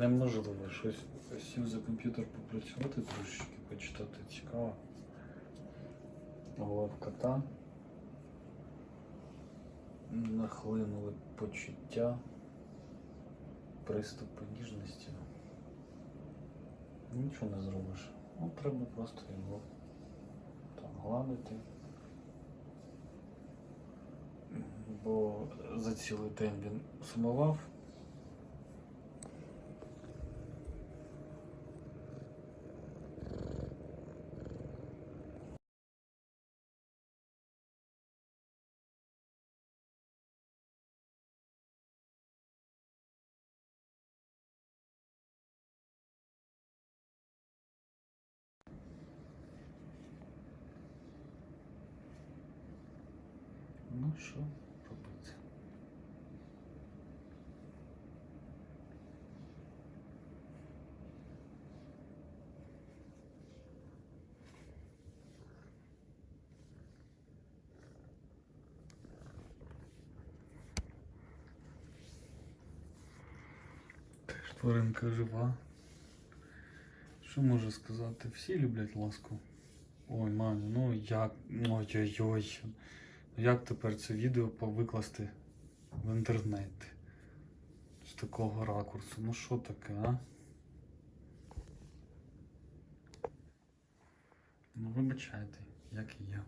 неможливо щось сів за комп'ютер попрацювати трошечки, почитати цікаво. Кота. Нахлинули почуття, приступи ніжності. Нічого не зробиш. Ну, треба просто його там гладити. Бо за цілий день він сумував. Ну що робити? Тваринка жива. Що можу сказати? Всі люблять ласку. Ой, мамі, ну як. Ой-ой-ой. Як тепер це відео повикласти в інтернет? З такого ракурсу. Ну що таке, а? Ну вибачайте, як і я.